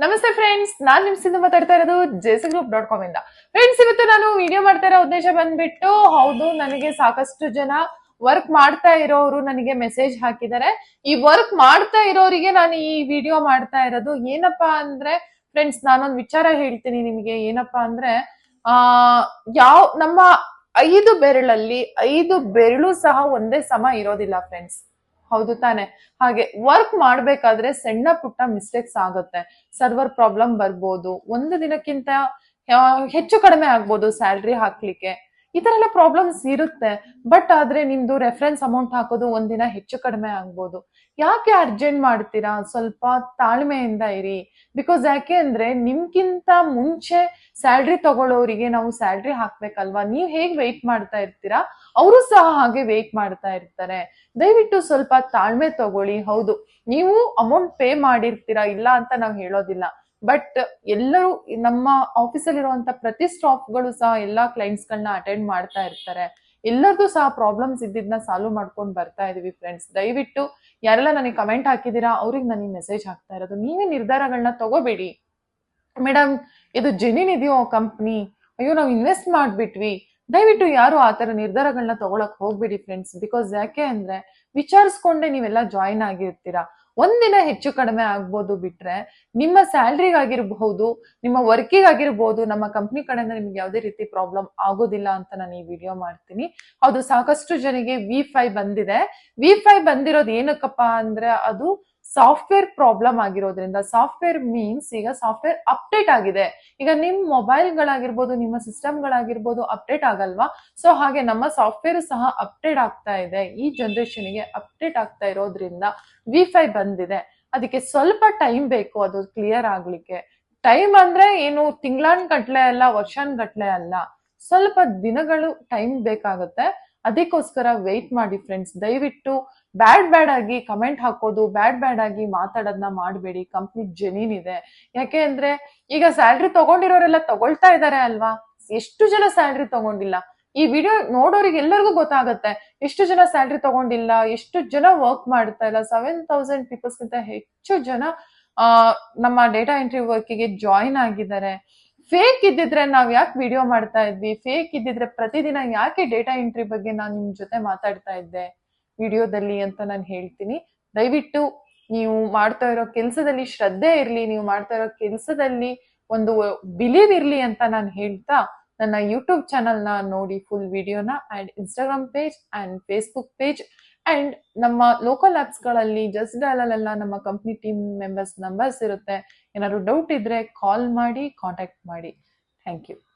ನಮಸ್ತೆ ಫ್ರೆಂಡ್ಸ್ ನಾನ್ ನಿಮ್ ಸಿಂಧು ಮಾತಾಡ್ತಾ ಇರೋದು J C group dot com ಇಂದ. ಫ್ರೆಂಡ್ಸ್ ಇವತ್ತು ನಾನು ವಿಡಿಯೋ ಮಾಡ್ತಾ ಇರೋ ಉದ್ದೇಶ ಬಂದ್ಬಿಟ್ಟು, ಹೌದು, ನನಗೆ ಸಾಕಷ್ಟು ಜನ ವರ್ಕ್ ಮಾಡ್ತಾ ಇರೋರು ನನಗೆ ಮೆಸೇಜ್ ಹಾಕಿದ್ದಾರೆ. ಈ ವರ್ಕ್ ಮಾಡ್ತಾ ಇರೋರಿಗೆ ನಾನು ಈ ವಿಡಿಯೋ ಮಾಡ್ತಾ ಇರೋದು ಏನಪ್ಪಾ ಅಂದ್ರೆ ಫ್ರೆಂಡ್ಸ್ ನಾನೊಂದು ವಿಚಾರ ಹೇಳ್ತೀನಿ ನಿಮಗೆ. ಏನಪ್ಪಾ ಅಂದ್ರೆ, ಆ, ಯಾವ, ನಮ್ಮ ಐದು ಬೆರಳಲ್ಲಿ ಐದು ಬೆರಳು ಸಹ ಒಂದೇ ಸಮ ಇರೋದಿಲ್ಲ ಫ್ರೆಂಡ್ಸ್ ಹೌದು ತಾನೆ. ಹಾಗೆ ವರ್ಕ್ ಮಾಡ್ಬೇಕಾದ್ರೆ ಸಣ್ಣ ಪುಟ್ಟ ಮಿಸ್ಟೇಕ್ಸ್ ಆಗುತ್ತೆ. ಸರ್ವರ್ ಪ್ರಾಬ್ಲಮ್ ಬರ್ಬೋದು. ಒಂದು ದಿನಕ್ಕಿಂತ ಹೆಚ್ಚು ಕಡಿಮೆ ಆಗ್ಬೋದು ಸ್ಯಾಲ್ರಿ ಹಾಕ್ಲಿಕ್ಕೆ. ಈ ತರ ಎಲ್ಲ ಪ್ರಾಬ್ಲಮ್ಸ್ ಇರುತ್ತೆ. ಬಟ್ ಆದ್ರೆ ನಿಮ್ದು ರೆಫರೆನ್ಸ್ ಅಮೌಂಟ್ ಹಾಕೋದು ಒಂದಿನ ಹೆಚ್ಚು ಕಡಿಮೆ ಆಗ್ಬೋದು. ಯಾಕೆ ಅರ್ಜೆಂಟ್ ಮಾಡ್ತೀರಾ? ಸ್ವಲ್ಪ ತಾಳ್ಮೆಯಿಂದ ಇರಿ. ಬಿಕಾಸ್ ಯಾಕೆ ಅಂದ್ರೆ ನಿಮ್ಗಿಂತ ಮುಂಚೆ ಸ್ಯಾಲ್ರಿ ತಗೊಳ್ಳೋರಿಗೆ ನಾವು ಸ್ಯಾಲ್ರಿ ಹಾಕ್ಬೇಕಲ್ವಾ? ನೀವ್ ಹೇಗ್ ವೆಯ್ಟ್ ಮಾಡ್ತಾ ಇರ್ತೀರಾ? ಅವರು ಸಹ ಹಾಗೆ ವೆಯ್ಟ್ ಮಾಡ್ತಾ ಇರ್ತಾರೆ. ದಯವಿಟ್ಟು ಸ್ವಲ್ಪ ತಾಳ್ಮೆ ತಗೊಳ್ಳಿ. ಹೌದು, ನೀವು ಅಮೌಂಟ್ ಪೇ ಮಾಡಿರ್ತೀರಾ ಇಲ್ಲ ಅಂತ ನಾವು ಹೇಳೋದಿಲ್ಲ. ಬಟ್ ಎಲ್ಲರೂ ನಮ್ಮ ಆಫೀಸಲ್ಲಿ ಇರುವಂತ ಪ್ರತಿ ಸ್ಟಾಫ್ಗಳು ಸಹ ಎಲ್ಲಾ ಕ್ಲೈಂಟ್ಸ್ ಗಳನ್ನ ಅಟೆಂಡ್ ಮಾಡ್ತಾ ಇರ್ತಾರೆ. ಎಲ್ಲರದು ಸಹ ಪ್ರಾಬ್ಲಮ್ಸ್ ಇದ್ದಿದ್ನ ಸಾಲ್ವ್ ಮಾಡ್ಕೊಂಡು ಬರ್ತಾ ಇದೀವಿ ಫ್ರೆಂಡ್ಸ್ ದಯವಿಟ್ಟು ಯಾರೆಲ್ಲ ನನಗೆ ಕಮೆಂಟ್ ಹಾಕಿದೀರಾ ಅವ್ರಿಗೆ ನನಗೆ ಮೆಸೇಜ್ ಹಾಕ್ತಾ ಇರೋದು. ನೀವೇ ನಿರ್ಧಾರಗಳನ್ನ ತಗೋಬೇಡಿ. ಮೇಡಮ್ ಇದು ಜೆನಿನ್ ಇದೆಯೋ ಕಂಪ್ನಿ ಅಯ್ಯೋ, ನಾವು ಇನ್ವೆಸ್ಟ್ ಮಾಡ್ಬಿಟ್ವಿ. ದಯವಿಟ್ಟು ಯಾರು ಆ ಥರ ನಿರ್ಧಾರಗಳನ್ನ ತಗೊಳಕ್ ಹೋಗ್ಬೇಡಿ ಫ್ರೆಂಡ್ಸ್ ಬಿಕಾಸ್ ಯಾಕೆ ಅಂದ್ರೆ, ವಿಚಾರಿಸ್ಕೊಂಡೆ ನೀವೆಲ್ಲ ಜಾಯಿನ್ ಆಗಿರ್ತೀರಾ. ಒಂದಿನ ಹೆಚ್ಚು ಕಡಿಮೆ ಆಗ್ಬೋದು ಬಿಟ್ರೆ ನಿಮ್ಮ ಸ್ಯಾಲ್ರಿಗಾಗಿರ್ಬಹುದು, ನಿಮ್ಮ ವರ್ಕಿಗ್ ಆಗಿರ್ಬೋದು ನಮ್ಮ ಕಂಪ್ನಿ ಕಡೆಯಿಂದ ನಿಮ್ಗೆ ಯಾವುದೇ ರೀತಿ ಪ್ರಾಬ್ಲಮ್ ಆಗೋದಿಲ್ಲ ಅಂತ ನಾನು ಈ ವಿಡಿಯೋ ಮಾಡ್ತೀನಿ. ಹೌದು, ಸಾಕಷ್ಟು ಜನಗೆ ವಿ ಫೈ ಬಂದಿದೆ. ವಿ ಫೈ ಬಂದಿರೋದು ಏನಕ್ಕಪ್ಪ ಅಂದ್ರೆ ಅದು ಸಾಫ್ಟ್ವೇರ್ ಪ್ರಾಬ್ಲಮ್ ಆಗಿರೋದ್ರಿಂದ ಸಾಫ್ಟ್ವೇರ್ ಮೀನ್ಸ್ ಈಗ ಸಾಫ್ಟ್ವೇರ್ ಅಪ್ಡೇಟ್ ಆಗಿದೆ. ಈಗ ನಿಮ್ ಮೊಬೈಲ್ಗಳಾಗಿರ್ಬೋದು, ನಿಮ್ಮ ಸಿಸ್ಟಮ್ಗಳಾಗಿರ್ಬೋದು ಅಪ್ಡೇಟ್ ಆಗಲ್ವಾ? ಸೊ ಹಾಗೆ ನಮ್ಮ ಸಾಫ್ಟ್ವೇರ್ ಸಹ ಅಪ್ಡೇಟ್ ಆಗ್ತಾ ಇದೆ. ಈ ಜನರೇಷನ್ಗೆ ಅಪ್ಡೇಟ್ ಆಗ್ತಾ ಇರೋದ್ರಿಂದ ವಿಫೈ ಬಂದಿದೆ. ಅದಕ್ಕೆ ಸ್ವಲ್ಪ ಟೈಮ್ ಬೇಕು ಅದು ಕ್ಲಿಯರ್ ಆಗ್ಲಿಕ್ಕೆ. ಟೈಮ್ ಅಂದ್ರೆ ಏನು ತಿಂಗಳಾನ್ ಗಟ್ಲೆ ಅಲ್ಲ, ವರ್ಷಾನ್ ಗಟ್ಲೆ ಅಲ್ಲ. ಸ್ವಲ್ಪ ದಿನಗಳು ಟೈಮ್ ಬೇಕಾಗುತ್ತೆ. ಅದಕ್ಕೋಸ್ಕರ ವೆಯ್ಟ್ ಮಾಡಿ ಫ್ರೆಂಡ್ಸ್ ದಯವಿಟ್ಟು ಬ್ಯಾಡ್ ಬ್ಯಾಡ್ ಆಗಿ ಕಮೆಂಟ್ ಹಾಕೋದು ಬ್ಯಾಡ್ ಬ್ಯಾಡ್ ಆಗಿ ಮಾತಾಡೋದನ್ನ ಮಾಡಬೇಡಿ. ಕಂಪ್ನಿ ಜೆನಿನ್ ಇದೆ. ಯಾಕೆ ಅಂದ್ರೆ ಈಗ ಸ್ಯಾಲ್ರಿ ತಗೊಂಡಿರೋರೆಲ್ಲ ತಗೊಳ್ತಾ ಇದ್ದಾರೆ ಅಲ್ವಾ? ಎಷ್ಟು ಜನ ಸ್ಯಾಲ್ರಿ ತಗೊಂಡಿಲ್ಲ? ಈ ವಿಡಿಯೋ ನೋಡೋರಿಗೆ ಎಲ್ಲರಿಗೂ ಗೊತ್ತಾಗುತ್ತೆ. ಎಷ್ಟು ಜನ ಸ್ಯಾಲ್ರಿ ತಗೊಂಡಿಲ್ಲ? ಎಷ್ಟು ಜನ ವರ್ಕ್ ಮಾಡ್ತಾ ಇಲ್ಲ? ಸೆವೆನ್ ತೌಸಂಡ್ ಪೀಪಲ್ಸ್ ಗಿಂತ ಹೆಚ್ಚು ಜನ ನಮ್ಮ ಡೇಟಾ ಎಂಟ್ರಿ ವರ್ಕಿಗೆ ಜಾಯಿನ್ ಆಗಿದ್ದಾರೆ. ಫೇಕ್ ಇದ್ದಿದ್ರೆ ನಾವ್ ಯಾಕೆ ವಿಡಿಯೋ ಮಾಡ್ತಾ ಇದ್ವಿ? ಫೇಕ್ ಇದ್ದಿದ್ರೆ ಪ್ರತಿದಿನ ಯಾಕೆ ಡೇಟಾ ಎಂಟ್ರಿ ಬಗ್ಗೆ ನಾನು ನಿಮ್ ಜೊತೆ ಮಾತಾಡ್ತಾ ಇದ್ದೆ? ವಿಡಿಯೋದಲ್ಲಿ ಅಂತ ನಾನು ಹೇಳ್ತೀನಿ. ದಯವಿಟ್ಟು ನೀವು ಮಾಡ್ತಾ ಇರೋ ಕೆಲಸದಲ್ಲಿ ಶ್ರದ್ಧೆ ಇರ್ಲಿ, ನೀವು ಮಾಡ್ತಾ ಇರೋ ಕೆಲಸದಲ್ಲಿ ಒಂದು ಬಿಲೀವ್ ಇರ್ಲಿ ಅಂತ ನಾನು ಹೇಳ್ತಾ ನನ್ನ ಯೂಟ್ಯೂಬ್ ಚಾನಲ್ನ ನೋಡಿ ಫುಲ್ ವಿಡಿಯೋನ and Instagram page and Facebook page and ನಮ್ಮ ಲೋಕಲ್ಗಳಲ್ಲಿ ಜಸ್ಟ್ ಎಲ್ಲ ನಮ್ಮ ಕಂಪ್ನಿ ಟೀಮ್ ಮೆಂಬರ್ಸ್ ನಂಬರ್ಸ್ ಇರುತ್ತೆ. ಏನಾದ್ರು ಡೌಟ್ ಇದ್ರೆ ಕಾಲ್ ಮಾಡಿ ಕಾಂಟ್ಯಾಕ್ಟ್ ಮಾಡಿ. Thank you